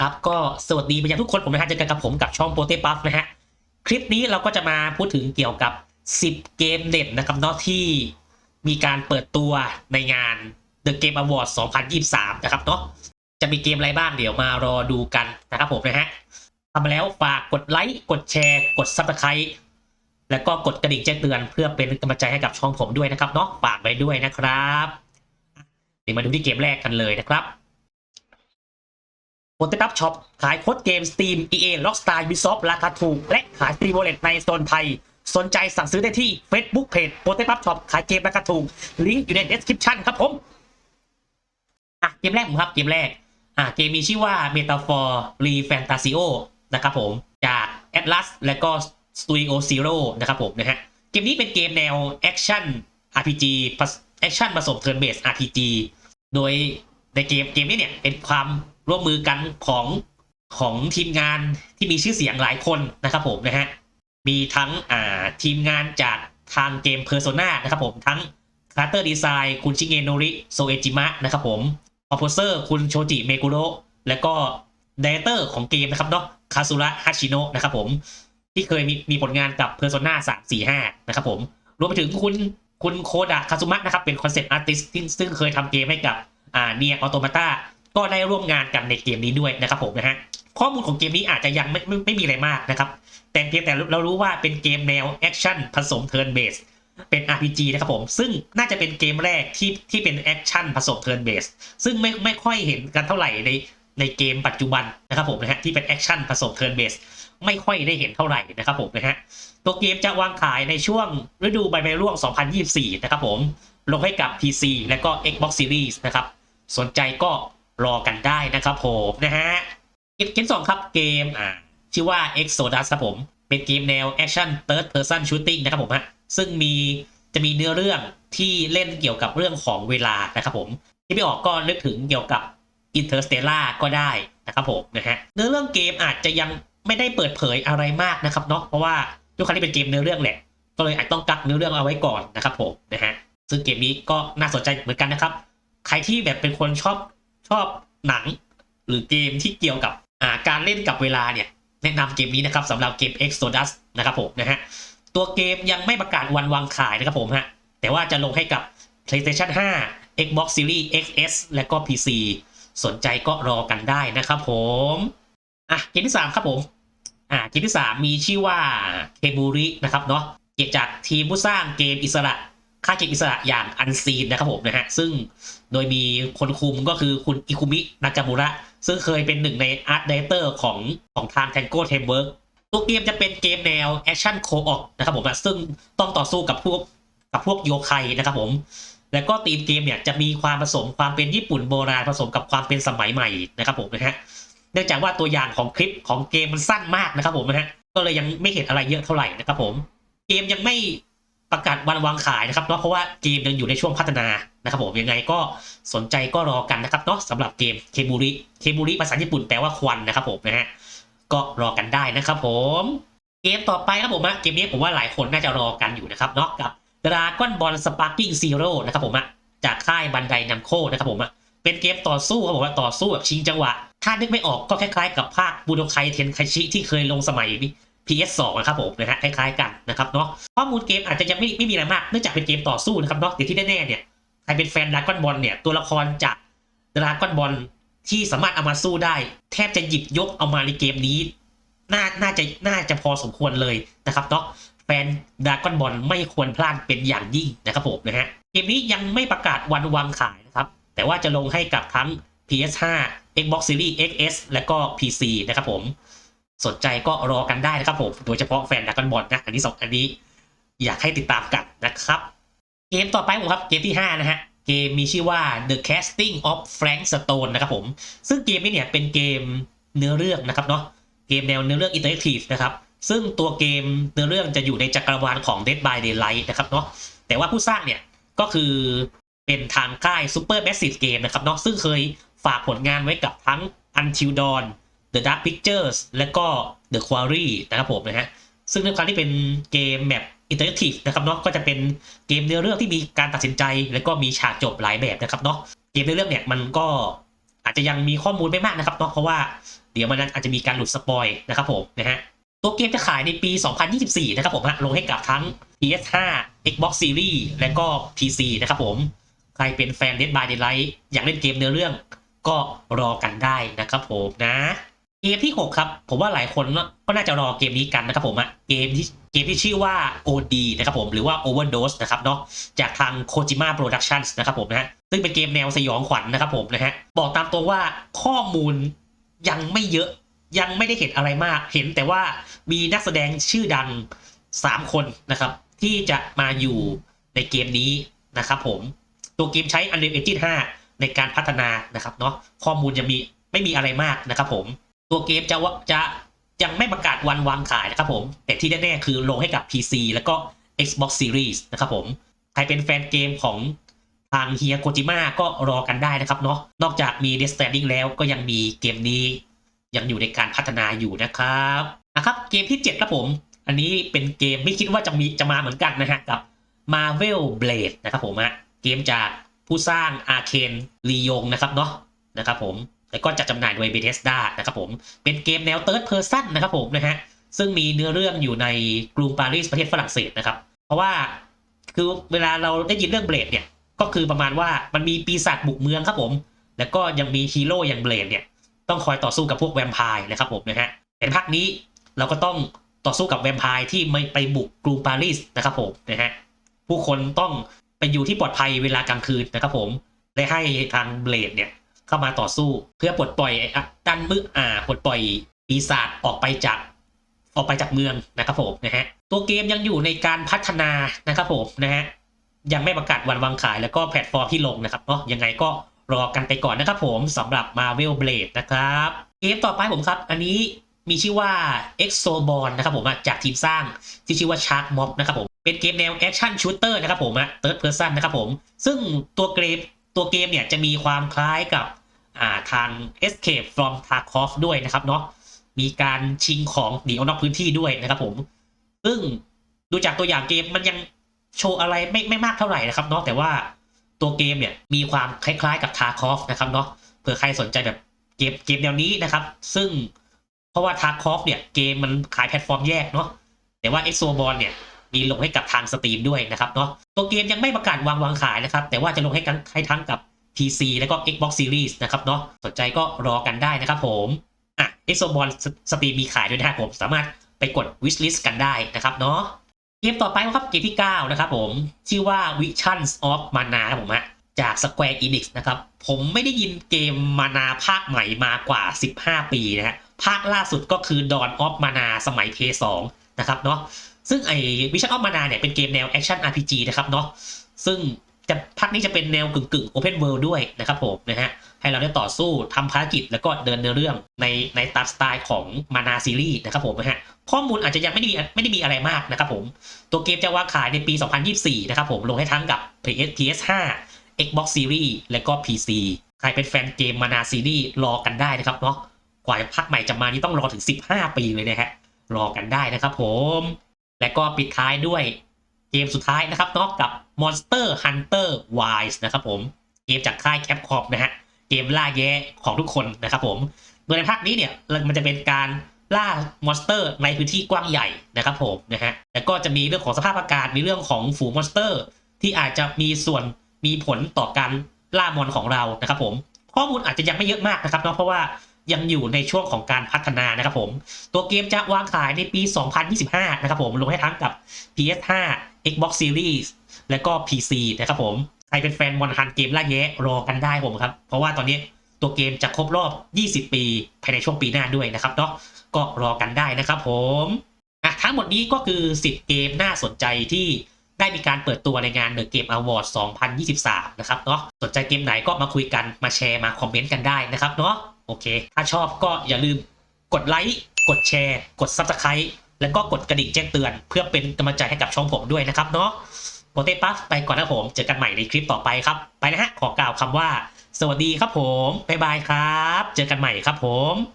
ครับก็สวัสดีไปยังทุกคนผมนะฮะเจอกันกับผมกับช่องโปเตปั๊บนะฮะคลิปนี้เราก็จะมาพูดถึงเกี่ยวกับ 10 เกมเด่นนะครับเนาะที่มีการเปิดตัวในงาน The Game Award 2023 นะครับเนาะจะมีเกมอะไรบ้างเดี๋ยวมารอดูกันนะครับผมนะฮะทำมาแล้วฝากกดไลค์กดแชร์ กด Subscribe แล้วก็กดกระดิ่งแจ้งเตือนเพื่อเป็นกำลังใจให้กับช่องผมด้วยนะครับเนาะฝากไว้ด้วยนะครับเดี๋ยวมาดูที่เกมแรกกันเลยนะครับ โปรเตปับช็อปขายโค้ดเกม Steam EA Rockstar Ubisoft ราคาถูก และขาย Steam Wallet ในโซนไทย สนใจสั่งซื้อได้ที่ Facebook Page โปรเตปับช็อปขายเกมราคาถูก ลิงก์อยู่ใน description ครับผมอะเกมแรกผมครับเกมแรกอะเกมมีชื่อว่า Metaphor Refantasio นะครับผม จาก Atlas และก็ Studio Zero นะครับผมนะฮะเกมนี้เป็นเกมแนว Action RPG ผส Action ผสม Turn Based RPG โดยในเกมเกมนี้เนี่ยเป็นความ ร่วมมือกันของของทีมงานที่มีชื่อเสียงหลายคนนะครับผมนะฮะมีทั้งอ่าทีมงานจากทางเกม Persona นะครับผมทั้ง c a r t e r Design คุณชิเงโนริโซเอจิมะนะครับผม c o m p o s e r คุณโชจิเมกุโรและก็ดีเรคเตอร์ของเกมนะครับเนาะคาซุระฮาชิโนะนะครับผมที่เคยมีมีผลงานกับ Persona 3 4 5 นะครับผมรวมไปถึงคุณคุณโคดะคาซุมะนะครับเป็นคอนเซ็ปต์อาร์ติสต์ซึ่งเคยทำเกมให้กับอ่าเนียออโตมาตา ก็ได้ร่วมงานกันในเกมนี้ด้วยนะครับผมนะฮะข้อมูลของเกมนี้อาจจะยังไม่ไม่ไม่มีอะไรมากนะครับ แต่เพียงแต่เรารู้ว่าเป็นเกมแนวแอคชั่นผสมเทิร์นเบสเป็น RPG นะครับผม ซึ่งน่าจะเป็นเกมแรกที่ที่เป็นแอคชั่นผสมเทิร์นเบสซึ่งไม่ไม่ค่อยเห็นกันเท่าไหร่ในในเกมปัจจุบันนะครับผมนะฮะที่เป็นแอคชั่นผสมเทิร์นเบสไม่ค่อยได้เห็นเท่าไหร่นะครับผมนะฮะตัวเกมจะวางขายในช่วงฤดูใบไม้ร่วง 2024 นะครับผม ลงให้กับ PC และก็ Xbox Series นะครับ สนใจก็ รอกันได้นะครับผมนะฮะเกมเกมสองครับเกมอ่าชื่อว่า Exodus ครับผม เป็นเกมแนว Action Third Person Shooting นะครับผมฮะซึ่งมีจะมีเนื้อเรื่องที่เล่นเกี่ยวกับเรื่องของเวลานะครับผมที่ไม่ออกก็นึกถึงเกี่ยวกับ Interstellar ก็ได้นะครับผมนะฮะเนื้อเรื่องเกมอาจจะยังไม่ได้เปิดเผยอะไรมากนะครับเนาะเพราะว่าด้วยความที่เป็นเกมเนื้อเรื่องแหละก็เลยอาจต้องกักเนื้อเรื่องเอาไว้ก่อนนะครับผมนะฮะซึ่งเกมนี้ก็น่าสนใจเหมือนกันนะครับ ใครที่แบบเป็นคนชอบ ชอบหนัง หรือเกมที่เกี่ยวกับาการเล่นกับเวลาเนี่ย แนะนำเกมนี้นะครับสำหรับเกม Exodus นะครับผมนะฮะตัวเกมยังไม่ประกาศวันวางขายนะครับผมฮะแต่ว่าจะลงให้กับ PlayStation 5 Xbox Series XS และก็ PC สนใจก็รอกันได้นะครับผมอะเกมที่ 3 ครับผมอ่าเกมที่ 3 มีชื่อว่าเคบูรินะครับเนาะเกิดจากทีมผู้สร้างเกมอิสระ ค่ายเกมอิสระอย่างอันซีนนะครับผมนะฮะ ซึ่งโดยมีคนคุมก็คือคุณอิคุมินากามุระ ซึ่งเคยเป็นหนึ่งในอาร์ตดีเตอร์ของของทาง Tango t e m w o r k ตัวเกมจะเป็นเกมแนวแอคชั่นโคออกนะครับผมนะซึ่งต้องต่อสู้กับพวกกับพวกโยไคนะครับผม แล้วก็ธีมเกมเนี่ยจะมีความผสมความเป็นญี่ปุ่นโบราณผสมกับความเป็นสมัยใหม่นะครับผมนะฮะ เนื่องจากว่าตัวอย่างของคลิปของเกมมันสั้นมากนะครับผมนะฮะ ก็เลยยังไม่เห็นอะไรเยอะเท่าไหร่นะครับผม เกมยังไม่ ประกาศวันวางขายนะครับเนาะเพราะว่าเกมยังอยู่ในช่วงพัฒนานะครับผมยังไงก็สนใจก็รอกันนะครับเนาะสำหรับเกมเคบูริเคบูริภาษาญี่ปุ่นแปลว่าควันนะครับผมนะฮะก็รอกันได้นะครับผมเกมต่อไปครับผมอะเกมนี้ผมว่าหลายคนน่าจะรอกันอยู่นะครับเนาะกับ Dragon Ball Sparking Zero นะครับผมอะจากค่ายบันไดนัมโคนะครับผมอะเป็นเกมต่อสู้ครับผมว่าต่อสู้แบบชิงจังหวะ ถ้านึกไม่ออกก็คล้ายๆ กับภาคบูโดไคเทนไคชิที่เคยลงสมัย PS2 นะครับผมนะฮะคล้ายๆกันนะครับเนาะข้อมูลเกมอาจจะยังไม่ไม่มีอะไรมากเนื่องจากเป็นเกมต่อสู้นะครับเนาะแต่ที่แน่ๆเนี่ยใครเป็นแฟนดราก้อนบอลเนี่ยตัวละครจากดราก้อนบอลที่สามารถเอามาสู้ได้ แทบจะหยิบยกเอามาในเกมนี้น่าน่าจะน่าจะพอสมควรเลยนะครับเนาะแฟนดราก้อนบอลไม่ควรพลาดเป็นอย่างยิ่งนะครับผมนะฮะเกมนี้ยังไม่ประกาศวันวางขายนะครับแต่ว่าจะลงให้กับทั้ง PS5 Xbox Series XS และก็ PC นะครับผม สนใจก็รอกันได้นะครับผม โดยเฉพาะแฟนดราก้อนบอลนะ อันนี้สองอันนี้ อยากให้ติดตามกันนะครับ เกมต่อไปผมครับ เกมที่ 5 นะฮะ เกมมีชื่อว่า The Casting of Frank Stone นะครับผม ซึ่งเกมนี้เนี่ยเป็นเกมเนื้อเรื่องนะครับเนาะ เกมแนวเนื้อเรื่องอินเตอร์แอคทีฟนะครับ ซึ่งตัวเกมเนื้อเรื่องจะอยู่ในจักรวาลของ Dead by Daylight นะครับเนาะ แต่ว่าผู้สร้างเนี่ยก็คือเป็นทางค่าย Super Massive Game นะครับเนาะ ซึ่งเคยฝากผลงานไว้กับทั้ง Until Dawn The Dark Pictures และก็ The Quarry นะครับผมนะฮะซึ่งด้วยความที่เป็นเกมแบบอินเตอร์แอคทีฟนะครับเนาะก็จะเป็นเกมเนื้อเรื่องที่มีการตัดสินใจ แล้วก็มีฉากจบหลายแบบนะครับเนาะเกมเนื้อเรื่องเนี่ยมันก็อาจจะยังมีข้อมูลไม่มากนะครับเนาะเพราะว่าเดี๋ยวมันอาจจะมีการหลุดสปอยนะครับผมนะฮะตัวเกมจะขายในปี 2024 นะครับผมฮะลงให้กับทั้ง PS5 Xbox Series และก็ PC นะครับผม ใครเป็นแฟน Dead by Daylight อยากเล่นเกมเนื้อเรื่องก็รอกันได้นะครับผมนะ เกมที่ 6 ครับ ผมว่าหลายคนก็น่าจะรอเกมนี้กันนะครับผมอะเกมที่เกมที่ชื่อว่า OD นะครับผมหรือว่า Overdose นะครับเนาะจากทาง Kojima Productions นะครับผมนะฮะซึ่งเป็นเกมแนวสยองขวัญนะครับผมนะฮะบอกตามตรงว่าข้อมูลยังไม่เยอะยังไม่ได้เห็นอะไรมาก เห็นแต่ว่ามีนักแสดงชื่อดัง 3 คนนะครับ ที่จะมาอยู่ในเกมนี้นะครับผมตัวเกมใช้ Unreal Engine 5 ในการพัฒนานะครับเนาะข้อมูลยังมีไม่มีอะไรมากนะครับผม ตัวเกมจะว่าจะยังไม่ประกาศวันวางขายนะครับผม แต่ที่แน่ๆคือลงให้กับ PC แล้วก็ Xbox Series นะครับผม ใครเป็นแฟนเกมของทางเฮียโกจิม a ก็รอกันได้นะครับเนาะ นอกจากมี d e a t s t a n d i n g แล้วก็ยังมีเกมนี้ ยังอยู่ในการพัฒนาอยู่นะครับนะครับเกมที่ 7 ครับผม อันนี้เป็นเกมไม่คิดว่าจะมีจะมาเหมือนกันนะฮะกับ Marvel Blade นะครับผมฮะเกมจากผู้สร้าง Arcane ลียงนะครับเนาะนะครับผม แล้วก็จัดจำหน่ายโดย Bethesda นะครับผมเป็นเกมแนว Third Person นะครับผมนะฮะซึ่งมีเนื้อเรื่องอยู่ในกรุงปารีสประเทศฝรั่งเศสนะครับ เพราะว่าคือเวลาเราได้ยินเรื่องเบลดเนี่ยก็คือประมาณว่ามันมีปีศาจบุกเมืองครับผม แล้วก็ยังมีฮีโร่อย่างเบลดเนี่ยต้องคอยต่อสู้กับพวกแวมไพร์นะครับผมนะฮะแต่ภาคนี้เราก็ต้องต่อสู้กับแวมไพร์ที่ไม่ไปบุกกรุงปารีสนะครับผมนะฮะผู้คนต้องไปอยู่ที่ปลอดภัยเวลากลางคืนนะครับผมได้ให้ทางเบลดเนี่ย เข้ามาต่อสู้ เพื่อปลดปล่อยอะดันมืออ่าปลดปล่อยปีศาจออกไปจากออกไปจากเมืองนะครับผมนะฮะตัวเกมยังอยู่ในการพัฒนานะครับผมนะฮะยังไม่ประกาศวันวางขายแล้วก็แพลตฟอร์มที่ลงนะครับเนาะยังไงก็รอกันไปก่อนนะครับผมสำหรับ Marvel Blade นะครับ เกมต่อไปผมครับ อันนี้มีชื่อว่า Exoborn นะครับผมจากทีมสร้างที่ชื่อว่า Shark Mob นะครับผมเป็นเกมแนวแอคชั่นชูเตอร์นะครับผมอะ Third Person นะครับผม ซึ่งตัวเกมตัวเกมเนี่ยจะมีความคล้ายกับ ทาง Escape from Tarkov ด้วยนะครับเนาะมีการชิงของหนีออกนอกพื้นที่ด้วยนะครับผม ซึ่งดูจากตัวอย่างเกมมันยังโชว์อะไรไม่ไม่มากเท่าไหร่นะครับเนาะแต่ว่าตัวเกมเนี่ยมีความคล้ายๆกับทาคอฟนะครับเนาะเผื่อใครสนใจแบบเกมเกมแนวนี้นะครับ ซึ่งเพราะว่าทาคอฟเนี่ยเกมมันขายแพลตฟอร์มแยกเนาะแต่ว่า e x o b o n เนี่ยมีลงให้กับทางสตรีมด้วยนะครับเนาะตัวเกมยังไม่ประกาศวางวางขายนะครับ แต่ว่าจะลงให้กันให้ทั้งกับ PC แล้วก็ Xbox Series นะครับเนาะสนใจก็รอกันได้นะครับผมอะ e x o b o n สตรีมมีขายด้วยนะครับผมสามารถไปกด wishlist กันได้นะครับเนาะเกมต่อไปครับเกมที่ 9 นะครับผม ชื่อว่า Visions of Mana ครับผมฮะจาก Square Enix นะครับ ผมไม่ได้ยินเกมมานาภาคใหม่มากว่า 15 ปีนะฮะภาคล่าสุดก็คือ Dawn of Mana สมัย P2 นะครับเนาะซึ่งไอ้ Vision of Mana เนี่ยเป็นเกมแนว Action RPG นะครับเนาะซึ่ง จะภาคนี้จะเป็นแนวกึ่งกึ่ง Open World ด้วยนะครับผมนะฮะให้เราได้ต่อสู้ทำภารกิจแล้วก็เดินเนื้อเรื่องในในตามสไตล์ของ Mana Series นะครับผมนะฮะข้อมูลอาจจะยังไม่ได้มีไม่ได้มีอะไรมากนะครับผม ตัวเกมจะวางขายในปี 2024 นะครับผมลงให้ทั้งกับ PS PS5 Xbox Series และก็ PC ใครเป็นแฟนเกมมานาซีรีส์รอกันได้นะครับเนาะกว่าภาคใหม่จะมานี่ต้องรอถึง 15 ปีเลยนะฮะรอกันได้นะครับผม และก็ปิดท้ายด้วย เกมสุดท้ายนะครับเนาะกับ Monster Hunter Wilds นะครับผมเกมจากค่าย Capcom นะฮะเกมล่าแย้ของทุกคนนะครับผมโดยในภาคนี้เนี่ยมันจะเป็นการล่ามอนสเตอร์ในพื้นที่กว้างใหญ่นะครับผมนะฮะแล้วก็จะมีเรื่องของสภาพอากาศมีเรื่องของฝูงมอนสเตอร์ ที่อาจจะมีส่วนมีผลต่อการล่ามอนของเรานะครับผมข้อมูลอาจจะยังไม่เยอะมากนะครับเนาะเพราะว่ายังอยู่ในช่วงของการพัฒนานะครับผม ตัวเกมจะวางขายในปี 2025 นะครับผมลงให้ทั้งกับ PS5 Xbox Series และก็ PC นะครับผม ใครเป็นแฟนมอนฮันเกมล่าแย้รอกันได้ผมครับ เพราะว่าตอนนี้ตัวเกมจะครบรอบ 20 ปี ภายในช่วงปีหน้าด้วยนะครับเนาะก็รอกันได้นะครับผมอะทั้งหมดนี้ก็คือ 10 เกมน่าสนใจที่ได้มีการเปิดตัวในงาน The Game Award 2023 นะครับเนาะสนใจเกมไหนก็มาคุยกันมาแชร์มาคอมเมนต์กันได้นะครับเนาะโอเค ถ้าชอบก็อย่าลืมกดไลค์กดแชร์ กด Subscribe แล้วก็กดกระดิ่งแจ้งเตือน เพื่อเป็นกำลังใจให้กับช่องผมด้วยนะครับเนาะโปเต้ปั๊บไปก่อนนะผม เจอกันใหม่ในคลิปต่อไปครับ ไปนะฮะ ขอกล่าวคำว่า สวัสดีครับผม บ๊ายบายครับ เจอกันใหม่ครับผม